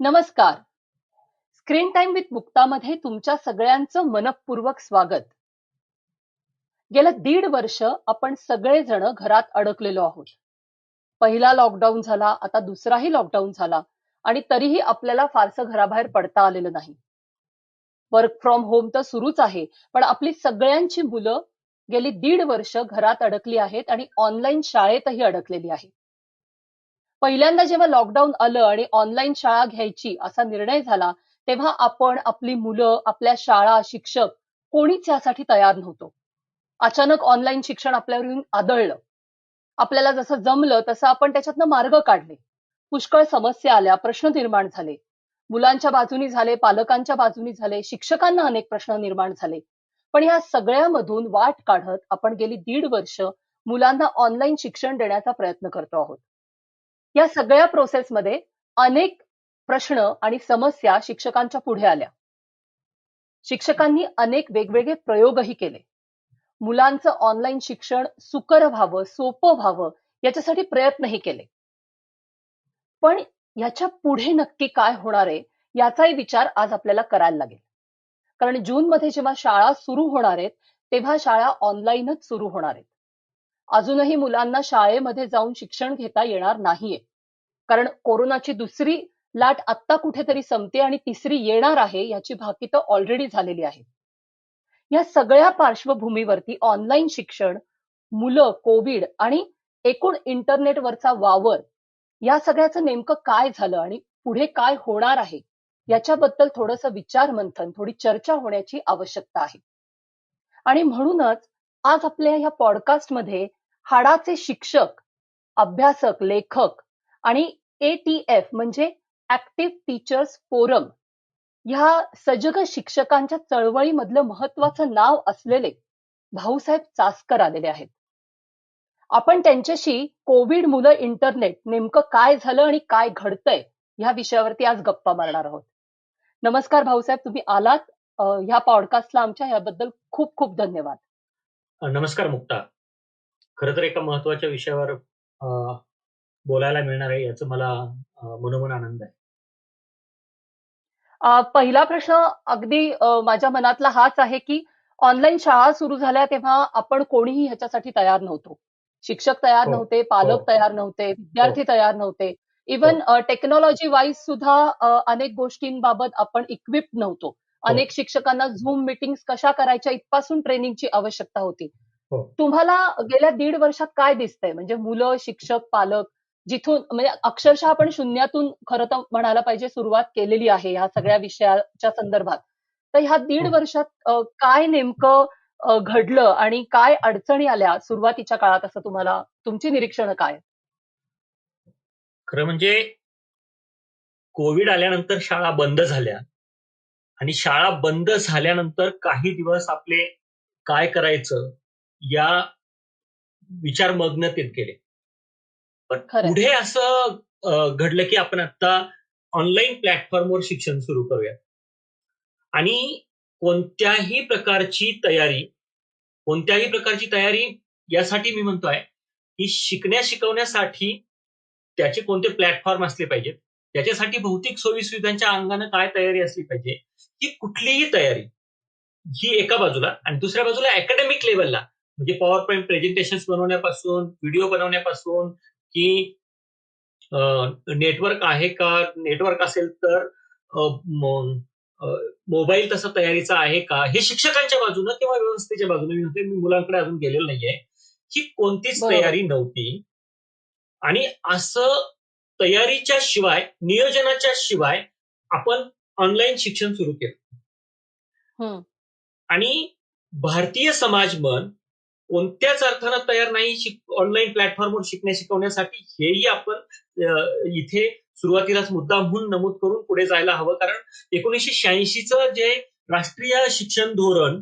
नमस्कार. Screen time with मुक्तामध्ये तुमच्या सगळ्यांचं मनपूर्वक स्वागत. गेलं दीड वर्ष आपण सगळेजण घरात अडकलेलो आहोत. पहिला लॉकडाऊन झाला आता दुसराही लॉकडाऊन झाला आणि तरीही आपल्याला फारसं घराबाहेर पडता आलेलं नाही. वर्क फ्रॉम होम तर सुरूच आहे पण आपली सगळ्यांची मुलं गेली दीड वर्ष घरात अडकली आहेत आणि ऑनलाईन शाळेतही अडकलेली आहेत. पहिल्यांदा जेव्हा लॉकडाऊन आलं आणि ऑनलाईन शाळा घ्यायची असा निर्णय झाला तेव्हा आपण आपली मुलं आपल्या शाळा शिक्षक कोणीच यासाठी तयार नव्हतो. अचानक ऑनलाईन शिक्षण आपल्यावर येऊन आदळलं. आपल्याला जसं जमलं तसं आपण त्याच्यातनं मार्ग काढले. पुष्कळ समस्या आल्या प्रश्न निर्माण झाले. मुलांच्या बाजूनी झाले पालकांच्या बाजूनी झाले शिक्षकांना अनेक प्रश्न निर्माण झाले. पण या सगळ्यामधून वाट काढत आपण गेली दीड वर्ष मुलांना ऑनलाईन शिक्षण देण्याचा प्रयत्न करतो आहोत. या सगळ्या प्रोसेसमध्ये अनेक प्रश्न आणि समस्या शिक्षकांच्या पुढे आल्या. शिक्षकांनी अनेक वेगवेगळे प्रयोगही केले. मुलांचं ऑनलाईन शिक्षण सुकर व्हावं सोपं व्हावं याच्यासाठी प्रयत्नही केले. पण याच्यापुढे नक्की काय होणार आहे याचाही विचार आज आपल्याला करायला लागेल. कारण जून मध्ये जेव्हा शाळा सुरू होणार आहेत तेव्हा शाळा ऑनलाईनच सुरू होणार आहेत. अजूनही मुलांना शाळेमध्ये जाऊन शिक्षण घेता येणार नाहीये. कारण कोरोनाची दुसरी लाट आत्ता कुठेतरी संपते आणि तिसरी येणार आहे याची भाकी तर ऑलरेडी झालेली आहे. या सगळ्या पार्श्वभूमीवरती ऑनलाईन शिक्षण मुलं कोविड आणि एकूण इंटरनेटवरचा वावर या सगळ्याचं नेमकं काय झालं आणि पुढे काय होणार आहे याच्याबद्दल थोडंसं विचार मंथन थोडी चर्चा होण्याची आवश्यकता आहे. आणि म्हणूनच आज आपल्या या पॉडकास्टमध्ये हाडाचे शिक्षक अभ्यासक लेखक आणि ए टी एफ म्हणजे ऍक्टिव्ह टीचर्स फोरम ह्या सजग शिक्षकांच्या चळवळीमधलं महत्वाचं नाव असलेले भाऊसाहेब चासकर आलेले आहेत. आपण त्यांच्याशी कोविड मुलं इंटरनेट नेमकं काय झालं आणि काय घडतंय ह्या विषयावरती आज गप्पा मारणार आहोत. नमस्कार भाऊसाहेब तुम्ही आलात. ह्या पॉडकास्टला आमच्या याबद्दल खूप खूप धन्यवाद. नमस्कार मुक्ता. खर तर एका महत्त्वाच्या विषयावर बोलायला मिळणार आहे याचा मला मनोमन आनंद आहे. पहिला प्रश्न अगदी माझ्या मनातला हाच आहे की ऑनलाईन शाळा सुरू झाल्या तेव्हा आपण कोणीही ह्याच्यासाठी तयार नव्हतो. शिक्षक तयार हो, नव्हते पालक हो. तयार नव्हते विद्यार्थी हो. तयार नव्हते. इवन टेक्नॉलॉजी वाईज सुद्धा अनेक गोष्टींबाबत आपण इक्विप नव्हतो. अनेक शिक्षकांना झूम मिटिंग कशा करायच्या इथपासून ट्रेनिंगची आवश्यकता होती. तुम्हाला गेल्या दीड वर्षात काय दिसतंय? म्हणजे मुलं शिक्षक पालक जिथून म्हणजे अक्षरशः आपण शून्यातून खरं तर म्हणायला पाहिजे सुरुवात केलेली आहे ह्या सगळ्या विषयाच्या संदर्भात. तर ह्या दीड वर्षात काय नेमकं घडलं आणि काय अडचणी आल्या सुरुवातीच्या काळात असं तुम्हाला तुमची निरीक्षण काय? खरं म्हणजे कोविड आल्यानंतर शाळा बंद झाल्या. आणि शाळा बंद झाल्यानंतर काही दिवस आपले काय करायचं या विचारमग्नतेत गेले. पण पुढे असं घडलं की आपण आता ऑनलाईन प्लॅटफॉर्मवर शिक्षण सुरू करूया. आणि कोणत्याही प्रकारची तयारी कोणत्याही प्रकारची तयारी यासाठी मी म्हणतोय की शिकण्या शिकवण्यासाठी त्याचे कोणते प्लॅटफॉर्म असले पाहिजेत. त्याच्यासाठी भौतिक सोयी सुविधांच्या अंगानं काय तयारी असली पाहिजे ही कुठलीही तयारी ही एका बाजूला आणि दुसऱ्या बाजूला अकॅडमिक लेवलला म्हणजे पॉवर पॉईंट प्रेझेंटेशन बनवण्यापासून व्हिडिओ बनवण्यापासून की नेटवर्क आहे का नेटवर्क असेल तर मोबाईल तसं तयारीचा आहे का हे शिक्षकांच्या बाजूनं किंवा व्यवस्थेच्या बाजूने मी मी मुलांकडे अजून गेलेलो नाहीये ही कोणतीच तयारी नव्हती. आणि असं तयारीच्या शिवाय नियोजनाच्या शिवाय आपण ऑनलाईन शिक्षण सुरू केलं. आणि भारतीय समाज मन कोणत्याच अर्थानं तयार नाही ऑनलाईन प्लॅटफॉर्मवर शिकण्या शिकवण्यासाठी हेही आपण इथे सुरुवातीलाच मुद्दा म्हणून नमूद करून पुढे जायला हवं. कारण एकोणीसशे शहाऐंशीचं जे राष्ट्रीय शिक्षण धोरण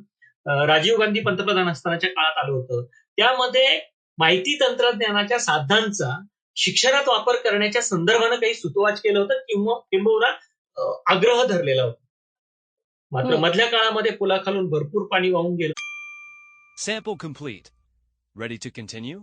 राजीव गांधी पंतप्रधान असतानाच्या काळात आलं होतं त्यामध्ये माहिती तंत्रज्ञानाच्या साधनांचा शिक्षणात वापर करण्याच्या संदर्भानं काही सुतवाच केलं होतं किंवा किंबहुना आग्रह धरलेला होता मात्र मधल्या काळामध्ये पुलाखालून भरपूर पाणी वाहून गेलं Sample complete. Ready to continue?